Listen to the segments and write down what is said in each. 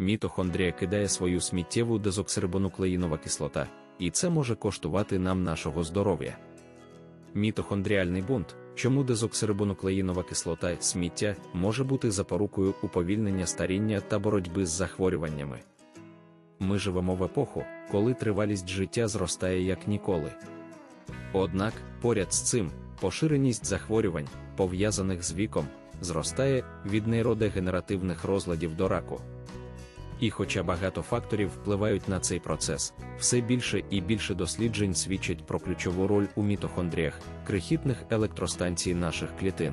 мітохондрія кидає свою сміттєву дезоксирибонуклеїнова кислота, і це може коштувати нам нашого здоров'я. Мітохондріальний бунт, чому дезоксирибонуклеїнова кислота сміття може бути запорукою уповільнення старіння та боротьби з захворюваннями. Ми живемо в епоху, коли тривалість життя зростає як ніколи. Однак, поряд з цим, поширеність захворювань, пов'язаних з віком, зростає від нейродегенеративних розладів до раку. І хоча багато факторів впливають на цей процес, все більше і більше досліджень свідчать про ключову роль у мітохондріях, крихітних електростанцій наших клітин.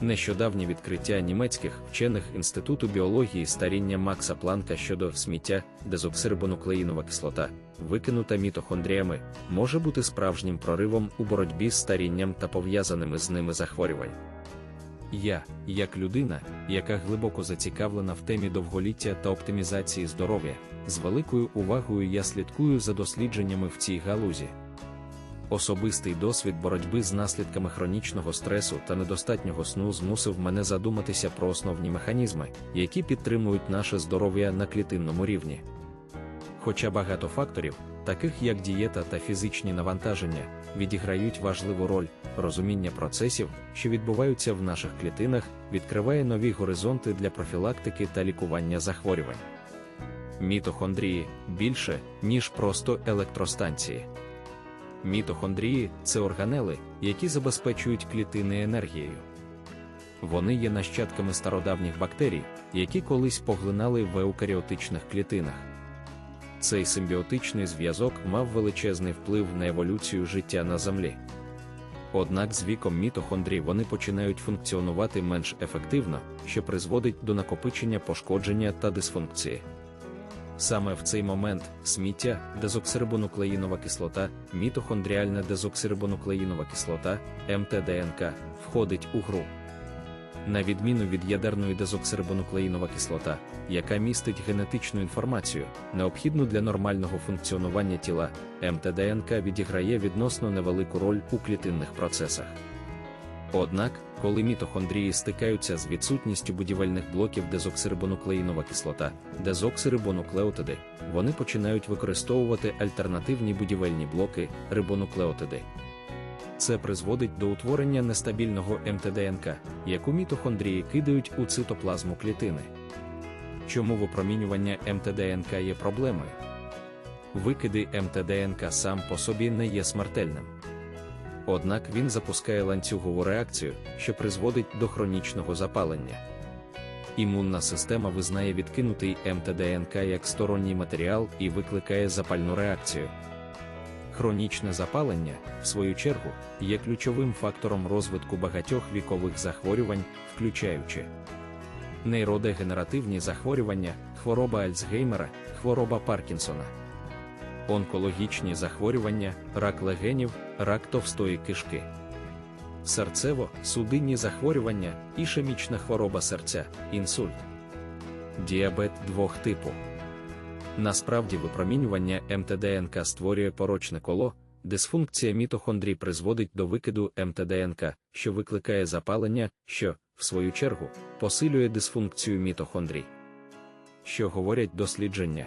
Нещодавнє відкриття німецьких вчених Інституту біології старіння Макса Планка щодо сміття, дезоксирибонуклеїнова кислота, викинута мітохондріями, може бути справжнім проривом у боротьбі з старінням та пов'язаними з ними захворювань. Я, як людина, яка глибоко зацікавлена в темі довголіття та оптимізації здоров'я, з великою увагою я слідкую за дослідженнями в цій галузі. Особистий досвід боротьби з наслідками хронічного стресу та недостатнього сну змусив мене задуматися про основні механізми, які підтримують наше здоров'я на клітинному рівні. Хоча багато факторів, таких як дієта та фізичні навантаження, відіграють важливу роль, розуміння процесів, що відбуваються в наших клітинах, відкриває нові горизонти для профілактики та лікування захворювань. Мітохондрії більше, ніж просто електростанції. Мітохондрії це органели, які забезпечують клітини енергією. Вони є нащадками стародавніх бактерій, які колись поглинали в еукаріотичних клітинах. Цей симбіотичний зв'язок мав величезний вплив на еволюцію життя на Землі. Однак з віком мітохондрій вони починають функціонувати менш ефективно, що призводить до накопичення пошкодження та дисфункції. Саме в цей момент сміття, дезоксирибонуклеїнова кислота, мітохондріальна дезоксирибонуклеїнова кислота, МТДНК, входить у гру. На відміну від ядерної дезоксирибонуклеїнова кислота, яка містить генетичну інформацію, необхідну для нормального функціонування тіла, МТДНК відіграє відносно невелику роль у клітинних процесах. Однак, коли мітохондрії стикаються з відсутністю будівельних блоків дезоксирибонуклеїнова кислота, дезоксирибонуклеотиди, вони починають використовувати альтернативні будівельні блоки рибонуклеотиди. Це призводить до утворення нестабільного МТДНК, яку мітохондрії кидають у цитоплазму клітини. Чому випромінювання МТДНК є проблемою? Викиди МТДНК сам по собі не є смертельним. Однак він запускає ланцюгову реакцію, що призводить до хронічного запалення. Імунна система визнає відкинутий МТДНК як сторонній матеріал і викликає запальну реакцію. Хронічне запалення, в свою чергу, є ключовим фактором розвитку багатьох вікових захворювань, включаючи нейродегенеративні захворювання, хвороба Альцгеймера, хвороба Паркінсона, онкологічні захворювання, рак легенів, рак товстої кишки, серцево-судинні захворювання, ішемічна хвороба серця, інсульт, діабет двох типу. Насправді випромінювання МТДНК створює порочне коло, дисфункція мітохондрій призводить до викиду МТДНК, що викликає запалення, що, в свою чергу, посилює дисфункцію мітохондрій. Що говорять дослідження?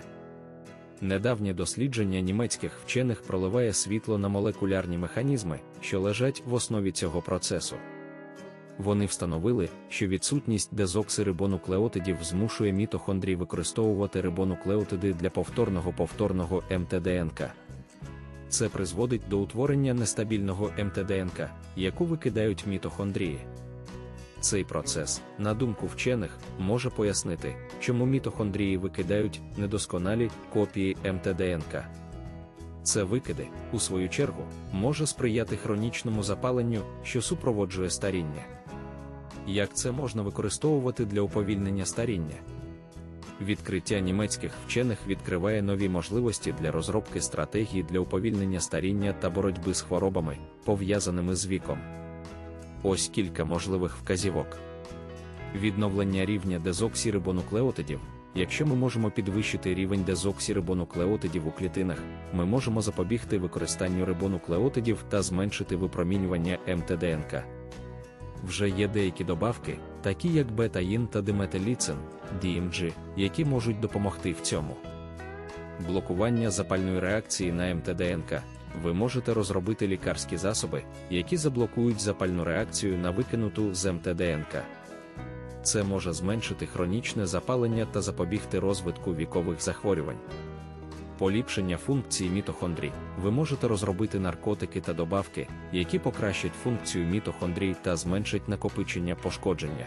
Недавнє дослідження німецьких вчених проливає світло на молекулярні механізми, що лежать в основі цього процесу. Вони встановили, що відсутність дезоксирибонуклеотидів змушує мітохондрій використовувати рибонуклеотиди для повторного повторного МТДНК. Це призводить до утворення нестабільного МТДНК, яку викидають мітохондрії. Цей процес, на думку вчених, може пояснити, чому мітохондрії викидають недосконалі копії МТДНК. Це викиди, у свою чергу, може сприяти хронічному запаленню, що супроводжує старіння. Як це можна використовувати для уповільнення старіння? Відкриття німецьких вчених відкриває нові можливості для розробки стратегій для уповільнення старіння та боротьби з хворобами, пов'язаними з віком. Ось кілька можливих вказівок. Відновлення рівня дезоксірибонуклеотидів. Якщо ми можемо підвищити рівень дезоксірибонуклеотидів у клітинах, ми можемо запобігти використанню рибонуклеотидів та зменшити випромінювання МТДНК. Вже є деякі добавки, такі як бета-ін та диметиліцин, DMG, які можуть допомогти в цьому. Блокування запальної реакції на МТДНК. Ви можете розробити лікарські засоби, які заблокують запальну реакцію на викинуту з МТДНК. Це може зменшити хронічне запалення та запобігти розвитку вікових захворювань. Поліпшення функції мітохондрій. Ви можете розробити наркотики та добавки, які покращать функцію мітохондрій та зменшать накопичення пошкодження.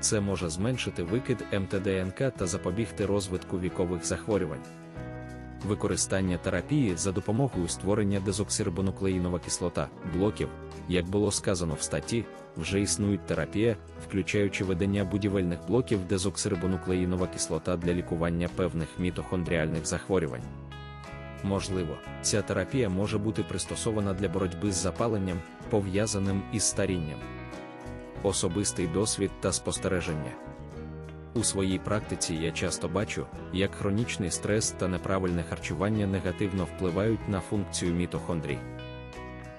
Це може зменшити викид МТДНК та запобігти розвитку вікових захворювань. Використання терапії за допомогою створення дезоксирибонуклеїнова кислота, блоків, як було сказано в статті, вже існують терапія, включаючи ведення будівельних блоків дезоксирибонуклеїнова кислота для лікування певних мітохондріальних захворювань. Можливо, ця терапія може бути пристосована для боротьби з запаленням, пов'язаним із старінням. Особистий досвід та спостереження. У своїй практиці я часто бачу, як хронічний стрес та неправильне харчування негативно впливають на функцію мітохондрій.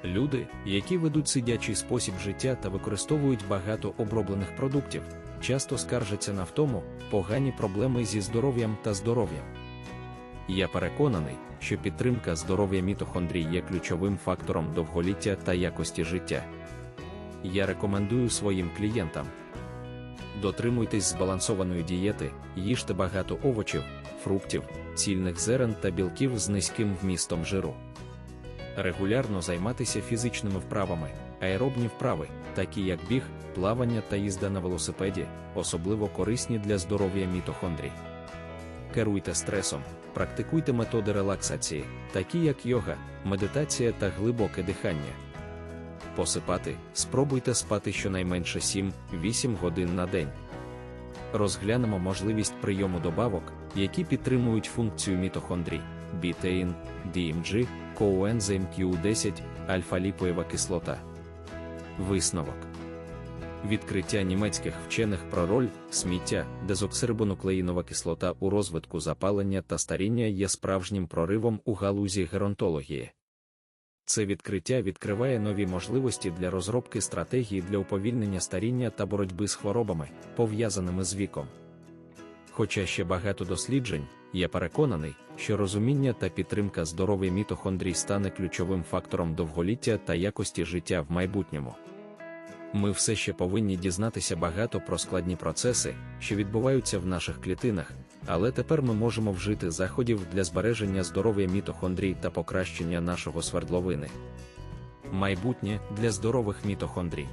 Люди, які ведуть сидячий спосіб життя та використовують багато оброблених продуктів, часто скаржаться на втому, погані проблеми зі здоров'ям та здоров'ям. Я переконаний, що підтримка здоров'я мітохондрій є ключовим фактором довголіття та якості життя. Я рекомендую своїм клієнтам. Дотримуйтесь збалансованої дієти, їжте багато овочів, фруктів, цільних зерен та білків з низьким вмістом жиру. Регулярно займатися фізичними вправами, аеробні вправи, такі як біг, плавання та їзда на велосипеді, особливо корисні для здоров'я мітохондрій. Керуйте стресом, практикуйте методи релаксації, такі як йога, медитація та глибоке дихання. Посипати, спробуйте спати щонайменше 7-8 годин на день. Розглянемо можливість прийому добавок, які підтримують функцію мітохондрій, бітеїн, DMG, коуензим Q10, альфа-ліпоєва кислота. Висновок Відкриття німецьких вчених про роль сміття, дезоксирибонуклеїнова кислота у розвитку запалення та старіння є справжнім проривом у галузі геронтології. Це відкриття відкриває нові можливості для розробки стратегії для уповільнення старіння та боротьби з хворобами, пов'язаними з віком. Хоча ще багато досліджень, я переконаний, що розуміння та підтримка здоров'я мітохондрій стане ключовим фактором довголіття та якості життя в майбутньому. Ми все ще повинні дізнатися багато про складні процеси, що відбуваються в наших клітинах, але тепер ми можемо вжити заходів для збереження здоров'я мітохондрій та покращення нашого свердловини. Майбутнє для здорових мітохондрій.